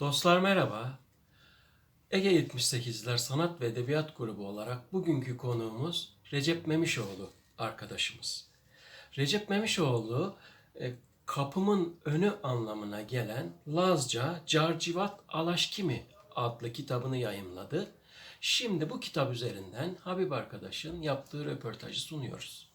Dostlar merhaba. Ege 78'ler Sanat ve Edebiyat Grubu olarak bugünkü konuğumuz Recep Memişoğlu arkadaşımız. Recep Memişoğlu e, kapımın önü anlamına gelen Lazca Carcivat Alaşkimi adlı kitabını yayımladı. Şimdi bu kitap üzerinden Habib arkadaşın yaptığı röportajı sunuyoruz.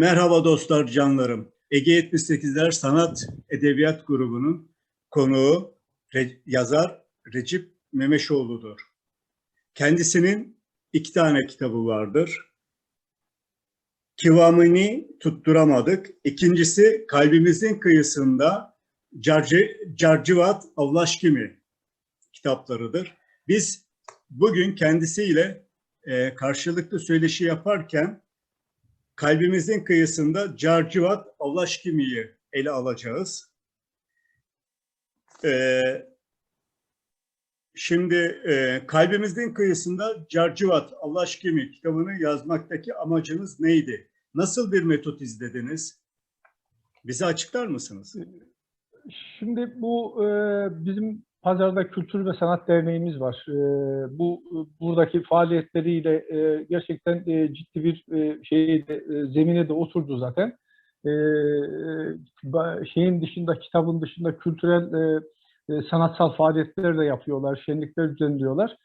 Merhaba dostlar, canlarım. Ege 78'ler Sanat Edebiyat Grubu'nun konuğu Re- yazar Recep Memeşoğlu'dur. Kendisinin iki tane kitabı vardır. Kıvamını tutturamadık. İkincisi Kalbimizin Kıyısında Carci, Carcivat Avlaşkimi kitaplarıdır. Biz bugün kendisiyle e, karşılıklı söyleşi yaparken Kalbimizin kıyısında Carcivat Avlaşkimi'yi ele alacağız. Ee, şimdi e, Kalbimizin kıyısında Carcivat Avlaşkimi kitabını yazmaktaki amacınız neydi? Nasıl bir metot izlediniz? Bize açıklar mısınız? Şimdi bu e, bizim Pazarda Kültür ve Sanat Derneğimiz var. E, bu buradaki faaliyetleriyle e, gerçekten e, ciddi bir e, de, e, zemine de oturdu zaten. E, ba- şeyin dışında, kitabın dışında kültürel sanatsal faaliyetler de yapıyorlar, şenlikler düzenliyorlar.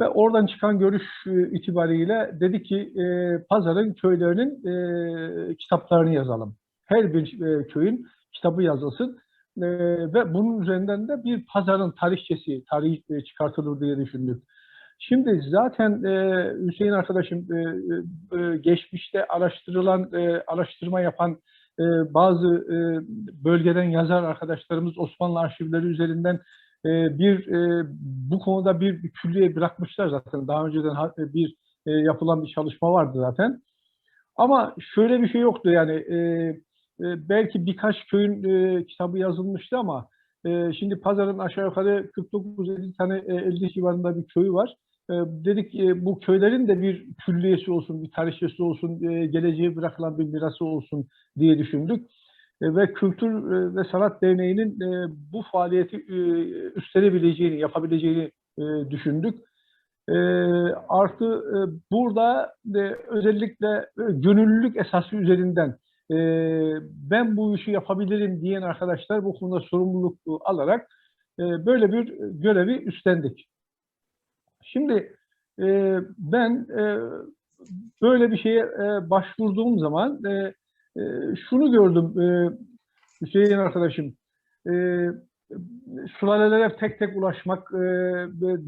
Ve oradan çıkan görüş itibariyle dedi ki Pazar'ın köylerinin kitaplarını yazalım. Her bir köyün kitabı yazılsın. Ee, ve bunun üzerinden de bir pazarın tarihçesi, tarih e, çıkartılır diye düşündük. Şimdi zaten e, Hüseyin arkadaşım e, e, geçmişte araştırılan, e, araştırma yapan e, bazı e, bölgeden yazar arkadaşlarımız Osmanlı arşivleri üzerinden e, bir e, bu konuda bir, bir külliye bırakmışlar zaten. Daha önceden ha- bir e, yapılan bir çalışma vardı zaten. Ama şöyle bir şey yoktu yani e, e, belki birkaç köyün e, kitabı yazılmıştı ama e, şimdi Pazar'ın aşağı yukarı 49-50 tane e, 50 civarında bir köyü var. E, dedik e, bu köylerin de bir külliyesi olsun, bir tarihçesi olsun, e, geleceğe bırakılan bir mirası olsun diye düşündük. E, ve Kültür e, ve Sanat Derneği'nin e, bu faaliyeti e, üstlenebileceğini, yapabileceğini e, düşündük. E, artı e, burada e, özellikle e, gönüllülük esası üzerinden e, ben bu işi yapabilirim diyen arkadaşlar bu konuda sorumluluk alarak e, böyle bir görevi üstlendik. Şimdi e, ben e, böyle bir şeye e, başvurduğum zaman e, e, şunu gördüm e, Hüseyin arkadaşım. E, sülalelere tek tek ulaşmak, e,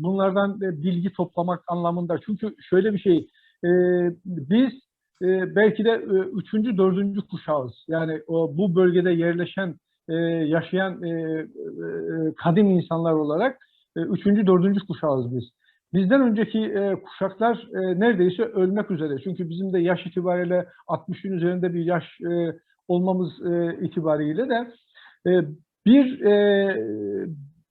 bunlardan e, bilgi toplamak anlamında. Çünkü şöyle bir şey, e, biz e, belki de e, üçüncü, dördüncü kuşağız. Yani o, bu bölgede yerleşen, e, yaşayan e, e, kadim insanlar olarak e, üçüncü, dördüncü kuşağız biz. Bizden önceki e, kuşaklar e, neredeyse ölmek üzere. Çünkü bizim de yaş itibariyle 60'ın üzerinde bir yaş e, olmamız e, itibariyle de e, bir e,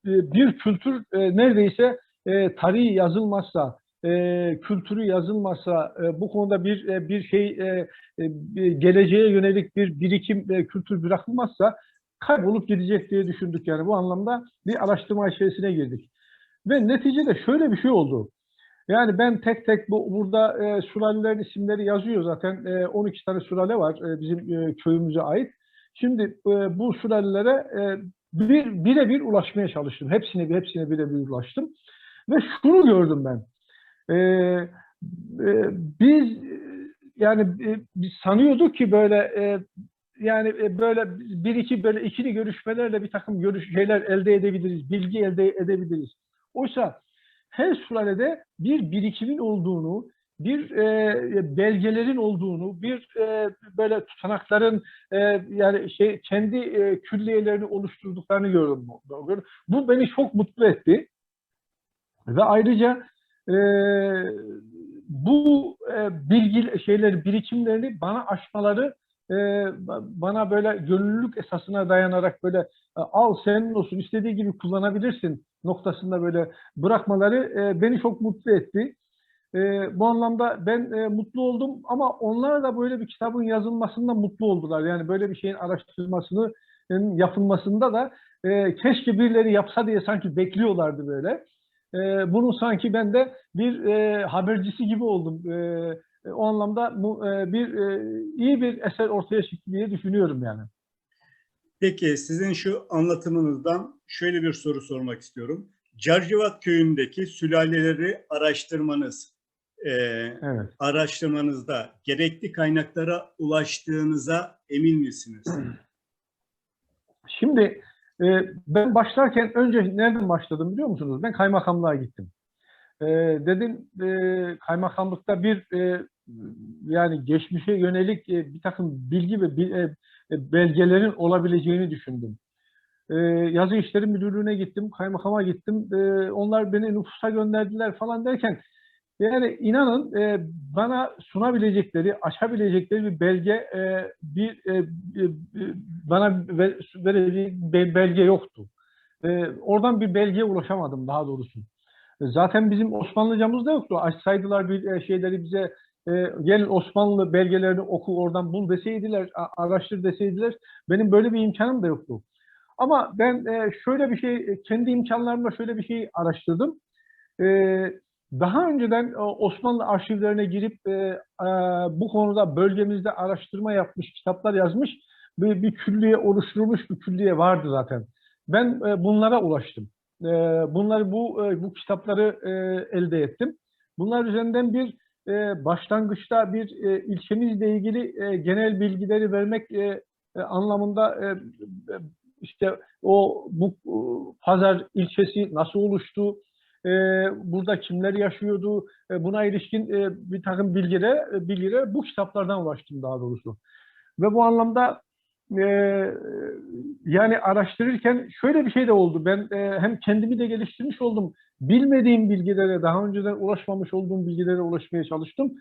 bir kültür e, neredeyse e, tarihi yazılmazsa, e, kültürü yazılmasa, e, bu konuda bir e, bir şey e, e, geleceğe yönelik bir birikim e, kültür bırakılmazsa kaybolup gidecek diye düşündük yani bu anlamda bir araştırma içerisine girdik. Ve neticede şöyle bir şey oldu. Yani ben tek tek bu burada e, sülalelerin isimleri yazıyor zaten. E, 12 tane sülale var e, bizim e, köyümüze ait. Şimdi e, bu sülalelere e, bir birebir ulaşmaya çalıştım. Hepsine hepsine birebir ulaştım. Ve şunu gördüm ben. E, e, biz yani e, biz sanıyorduk ki böyle e, yani e, böyle bir iki böyle ikili görüşmelerle bir takım görüş şeyler elde edebiliriz, bilgi elde edebiliriz. Oysa her sülalede bir birikimin olduğunu, bir e, belgelerin olduğunu, bir e, böyle tutanakların e, yani şey kendi e, külliyelerini oluşturduklarını gördüm. Bu beni çok mutlu etti. Ve ayrıca e, bu e, bilgi şeyleri birikimlerini bana aşmaları e, bana böyle gönüllülük esasına dayanarak böyle e, al senin olsun istediği gibi kullanabilirsin noktasında böyle bırakmaları e, beni çok mutlu etti. E, bu anlamda ben e, mutlu oldum ama onlar da böyle bir kitabın yazılmasında mutlu oldular. Yani böyle bir şeyin araştırmasını yapılmasında da e, keşke birileri yapsa diye sanki bekliyorlardı böyle. E, bunu sanki ben de bir e, habercisi gibi oldum. E, o anlamda bu, e, bir e, iyi bir eser ortaya çıktı diye düşünüyorum yani. Peki sizin şu anlatımınızdan şöyle bir soru sormak istiyorum. Carcivat köyündeki sülaleleri araştırmanız, e, Evet. araştırmanızda gerekli kaynaklara ulaştığınıza emin misiniz? Şimdi e, ben başlarken önce nereden başladım biliyor musunuz? Ben kaymakamlığa gittim. E, dedim e, kaymakamlıkta bir e, yani geçmişe yönelik e, bir takım bilgi ve e, e, belgelerin olabileceğini düşündüm. E, yazı işleri müdürlüğüne gittim, kaymakama gittim. E, onlar beni nüfusa gönderdiler falan derken yani inanın e, bana sunabilecekleri, açabilecekleri bir belge, e, bir e, bana ve- vereceği bir belge yoktu. E, oradan bir belgeye ulaşamadım daha doğrusu. E, Zaten bizim Osmanlıcamız da yoktu. Açsaydılar bir e, şeyleri bize e, gelin Osmanlı belgelerini oku oradan bul deseydiler, araştır deseydiler benim böyle bir imkanım da yoktu. Ama ben e, şöyle bir şey, kendi imkanlarımla şöyle bir şey araştırdım. E, daha önceden e, Osmanlı arşivlerine girip e, e, bu konuda bölgemizde araştırma yapmış, kitaplar yazmış bir, bir külliye oluşturulmuş bir külliye vardı zaten. Ben bunlara ulaştım. Bunları bu bu kitapları elde ettim. Bunlar üzerinden bir başlangıçta bir ilçemizle ilgili genel bilgileri vermek anlamında işte o bu pazar ilçesi nasıl oluştu, e, burada kimler yaşıyordu, e, buna ilişkin e, bir takım bilgilere, e, bilgilere bu kitaplardan ulaştım daha doğrusu. Ve bu anlamda e, yani araştırırken şöyle bir şey de oldu. Ben e, hem kendimi de geliştirmiş oldum. Bilmediğim bilgilere, daha önceden ulaşmamış olduğum bilgilere ulaşmaya çalıştım.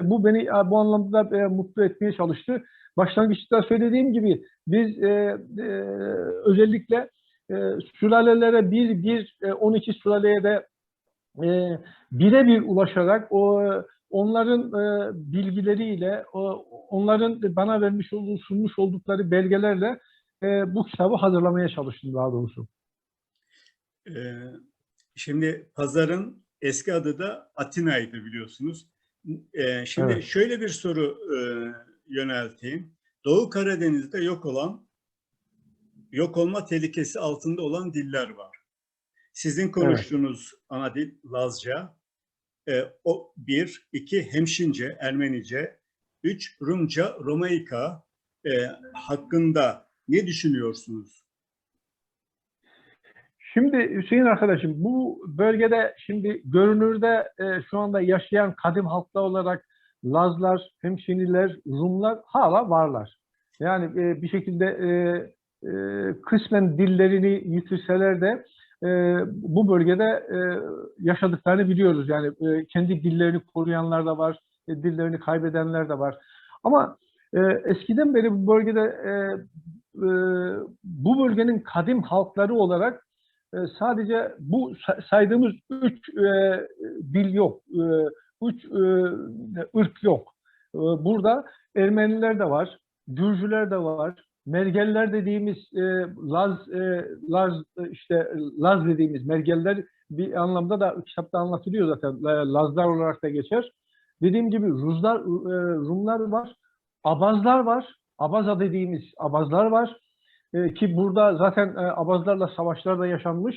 Bu beni e, bu anlamda da, e, mutlu etmeye çalıştı. Başlangıçta söylediğim gibi biz e, e, özellikle e, sülalelere bir, bir, e, 12 sülaleye de e, birebir ulaşarak o onların e, bilgileriyle, o, onların bana vermiş olduğu, sunmuş oldukları belgelerle e, bu kitabı hazırlamaya çalıştım daha doğrusu. Ee, şimdi pazarın eski adı da Atina'ydı biliyorsunuz. Ee, şimdi Evet. şöyle bir soru e, yönelteyim. Doğu Karadeniz'de yok olan, yok olma tehlikesi altında olan diller var. Sizin konuştuğunuz ana dil Lazca. Ee, o bir, iki Hemşince, Ermenice, üç Rumca, Romaika e, hakkında ne düşünüyorsunuz? Şimdi Hüseyin arkadaşım bu bölgede şimdi görünürde e, şu anda yaşayan kadim halklar olarak Lazlar, Hemşiniler, Rumlar hala varlar. Yani e, bir şekilde e, e, kısmen dillerini yitirseler de e, bu bölgede e, yaşadıklarını biliyoruz. Yani e, kendi dillerini koruyanlar da var, e, dillerini kaybedenler de var. Ama e, eskiden beri bu bölgede e, e, bu bölgenin kadim halkları olarak e, sadece bu sa- saydığımız üç e, dil yok, e, üç e, ırk yok. E, burada Ermeniler de var, Gürcüler de var, Mergeller dediğimiz e, Laz, e, Laz e, işte Laz dediğimiz Mergeller bir anlamda da kitapta anlatılıyor zaten. E, Lazlar olarak da geçer. Dediğim gibi Ruslar, e, Rumlar var, Abazlar var, Abaza dediğimiz Abazlar var. E, ki burada zaten e, Abazlarla savaşlar da yaşanmış.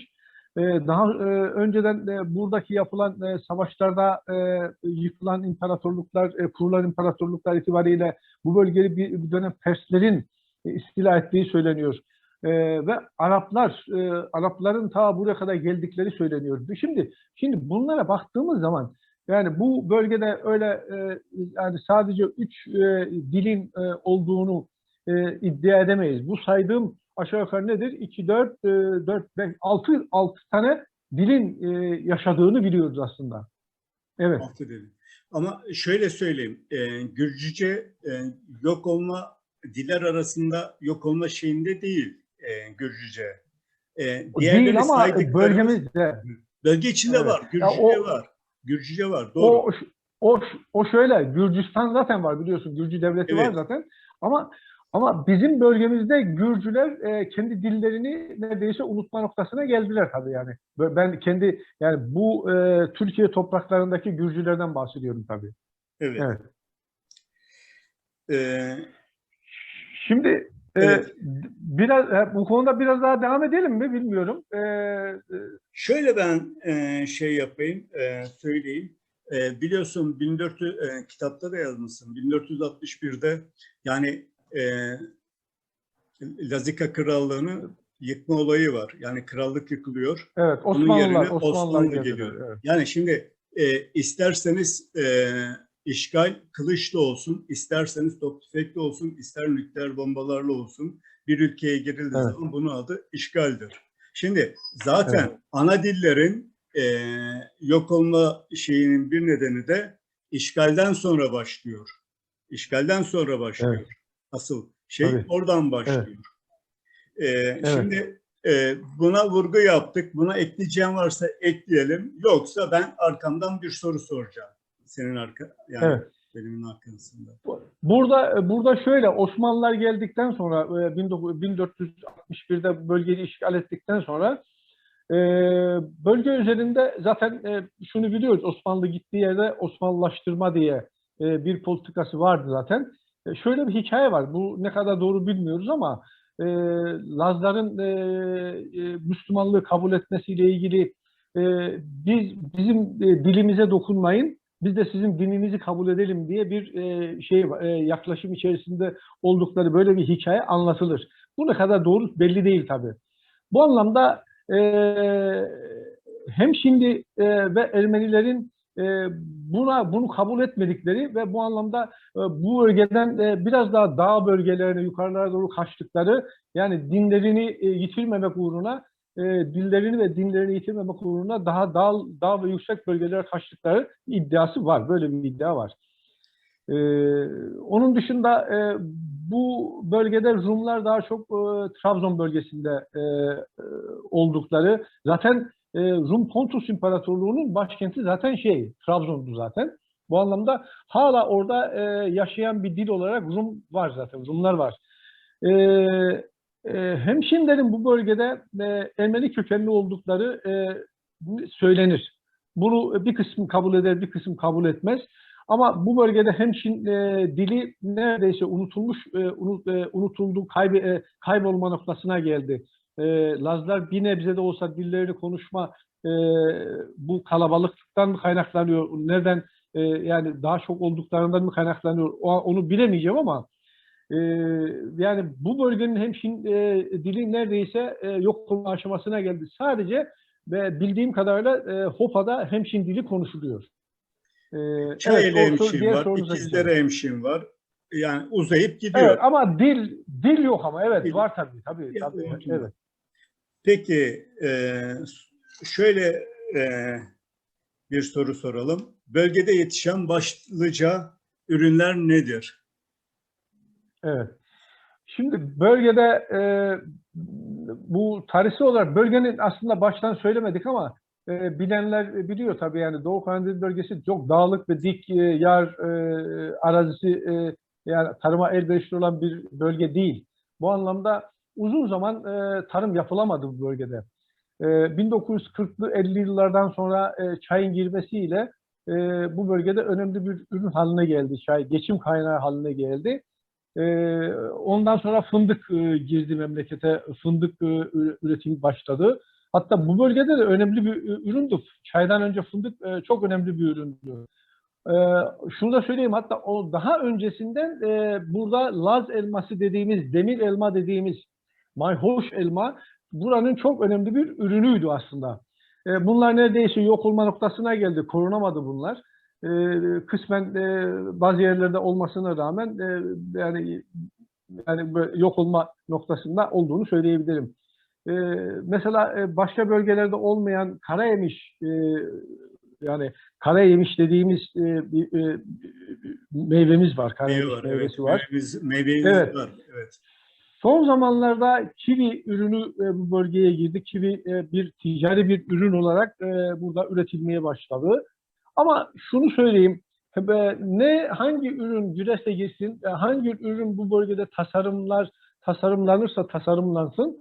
E, daha e, önceden e, buradaki yapılan e, savaşlarda e, yıkılan imparatorluklar, e, kurulan imparatorluklar itibariyle bu bölgeyi bir, bir dönem Perslerin istila ettiği söyleniyor. E, ve Araplar, e, Arapların ta buraya kadar geldikleri söyleniyor. Şimdi, şimdi bunlara baktığımız zaman yani bu bölgede öyle e, yani sadece üç e, dilin e, olduğunu e, iddia edemeyiz. Bu saydığım aşağı yukarı nedir? 2, 4, e, 4, 5, 6, 6 tane dilin e, yaşadığını biliyoruz aslında. Evet. Altı dedi. Ama şöyle söyleyeyim, e, Gürcüce e, yok olma, diller arasında yok olma şeyinde değil e, Gürcüce. E, Değil ama bölgemizde. Bölge içinde Evet. var, Ya Gürcüce o- var. Gürcüce var, doğru. O, o, o şöyle, Gürcistan zaten var biliyorsun, Gürcü devleti var Evet. zaten. Ama ama bizim bölgemizde Gürcüler e, kendi dillerini neredeyse unutma noktasına geldiler tabii yani. Ben kendi yani bu e, Türkiye topraklarındaki Gürcülerden bahsediyorum tabii. evet. Evet. E, Şimdi e, Evet. biraz e, bu konuda biraz daha devam edelim mi bilmiyorum. E, e, Şöyle ben e, şey yapayım, e, söyleyeyim. E, biliyorsun 1400 e, kitapta da yazmışsın. 1461'de yani e, Lazika Krallığı'nı yıkma olayı var. Yani krallık yıkılıyor. evet Onun Osmanlılar, yerine Osmanlılar Osmanlı geliyor. evet. Yani şimdi e, isterseniz e, işgal kılıçla olsun, isterseniz top tüfekle olsun, ister nükleer bombalarla olsun bir ülkeye girildiği Evet. zaman bunun adı işgaldir. Şimdi zaten Evet. ana dillerin e, yok olma şeyinin bir nedeni de işgalden sonra başlıyor. İşgalden sonra başlıyor. Evet. Asıl şey Tabii. oradan başlıyor. E, Şimdi e, buna vurgu yaptık. Buna ekleyeceğim varsa ekleyelim. Yoksa ben arkamdan bir soru soracağım. Senin arka yani Evet. benim arkasında. Burada burada şöyle Osmanlılar geldikten sonra e, 19 1461'de bölgeyi işgal ettikten sonra e, bölge üzerinde zaten e, şunu biliyoruz Osmanlı gittiği yerde Osmanlılaştırma diye e, bir politikası vardı zaten. E, Şöyle bir hikaye var. Bu ne kadar doğru bilmiyoruz ama e, Lazların e, e, Müslümanlığı kabul etmesiyle ilgili e, biz bizim e, dilimize dokunmayın biz de sizin dininizi kabul edelim diye bir e, şey e, yaklaşım içerisinde oldukları böyle bir hikaye anlatılır. Bu ne kadar doğru belli değil tabii. Bu anlamda e, hem şimdi e, ve Ermenilerin e, buna bunu kabul etmedikleri ve bu anlamda e, bu bölgeden e, biraz daha dağ bölgelerine yukarılara doğru kaçtıkları yani dinlerini yitirmemek uğruna e, dillerini ve dinlerini yitirmemek uğruna daha dağ, dağ ve yüksek bölgelere kaçtıkları iddiası var. Böyle bir iddia var. E, onun dışında e, bu bölgede Rumlar daha çok e, Trabzon bölgesinde e, e, oldukları zaten e, Rum Pontus İmparatorluğu'nun başkenti zaten şey Trabzon'du zaten. Bu anlamda hala orada e, yaşayan bir dil olarak Rum var zaten. Rumlar var. E, Hemşinlerin bu bölgede e, Ermeni kökenli oldukları e, söylenir. Bunu bir kısmı kabul eder, bir kısım kabul etmez. Ama bu bölgede hemşin e, dili neredeyse unutulmuş, unut, unutuldu, kaybolma noktasına geldi. Lazlar bir nebze de olsa dillerini konuşma bu kalabalıktan mı kaynaklanıyor? Nereden yani daha çok olduklarından mı kaynaklanıyor? Onu bilemeyeceğim ama e, yani bu bölgenin hemşin e, dili neredeyse e, yok olma aşamasına geldi. Sadece ve bildiğim kadarıyla e, Hopa'da hemşin dili konuşuluyor. E, Çayeli evet, o- hemşin diğer var, İkizdere hemşin var. Yani uzayıp gidiyor. Evet ama dil dil yok ama evet Dil- var tabii tabii Dil tabii var. evet. Peki e, şöyle e, bir soru soralım. Bölgede yetişen başlıca ürünler nedir? Şimdi bölgede e, bu tarihsel olarak bölgenin aslında baştan söylemedik ama e, bilenler biliyor tabii yani Doğu Karadeniz bölgesi çok dağlık ve dik e, yer e, arazisi e, yani tarıma elverişli olan bir bölge değil. Bu anlamda uzun zaman e, tarım yapılamadı bu bölgede. E, 1940'lı 50'li yıllardan sonra e, çayın girmesiyle e, bu bölgede önemli bir ürün haline geldi. Çay geçim kaynağı haline geldi. Ee, ondan sonra fındık e, girdi memlekete, fındık e, üretimi başladı. Hatta bu bölgede de önemli bir üründü. Çaydan önce fındık e, çok önemli bir üründü. Ee, şunu da söyleyeyim hatta o daha öncesinden burada Laz elması dediğimiz, demir elma dediğimiz mayhoş elma buranın çok önemli bir ürünüydü aslında. Bunlar neredeyse yok olma noktasına geldi. Korunamadı bunlar e, kısmen e, bazı yerlerde olmasına rağmen e, yani yani böyle yok olma noktasında olduğunu söyleyebilirim. E, mesela e, başka bölgelerde olmayan kara yemiş e, yani kara yemiş dediğimiz e, bir e, meyvemiz var. Kara Meyve yemiş var, meyvesi evet. var. Meyvemiz, meyvemiz Evet. var. Evet. Son zamanlarda kivi ürünü e, bu bölgeye girdi. Kivi e, bir ticari bir ürün olarak e, burada üretilmeye başladı. Ama şunu söyleyeyim, ne hangi ürün güreşe girsin, e, hangi ürün bu bölgede tasarımlar tasarımlanırsa tasarımlansın,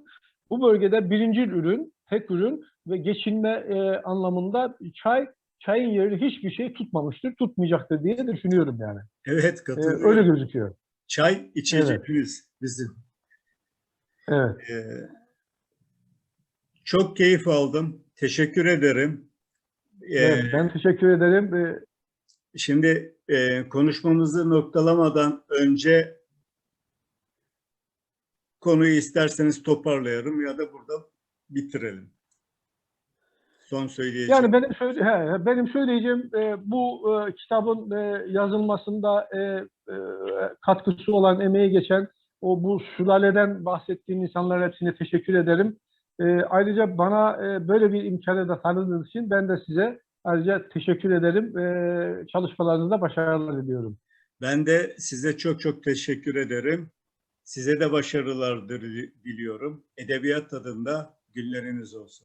bu bölgede birinci ürün, tek ürün ve geçinme e, anlamında çay çayın yerini hiçbir şey tutmamıştır, tutmayacaktır diye düşünüyorum yani. Evet E, katılıyorum. öyle gözüküyor. Çay içeceğimiz bizim. Evet. Ee, çok keyif aldım. Teşekkür ederim. Ee, evet ben teşekkür ederim. E, Şimdi e, konuşmamızı noktalamadan önce konuyu isterseniz toparlayalım ya da burada bitirelim. Son söyleyeceğim. Yani benim söyle, he, benim söyleyeceğim e, bu e, kitabın e, yazılmasında e, e, katkısı olan, emeği geçen o bu sülaleden bahsettiğim insanlara hepsine teşekkür ederim. E, ayrıca bana e, böyle bir imkanı da tanıdığınız için ben de size ayrıca teşekkür ederim. E, çalışmalarınızda başarılar diliyorum. Ben de size çok çok teşekkür ederim. Size de başarılar dili- diliyorum. Edebiyat tadında günleriniz olsun.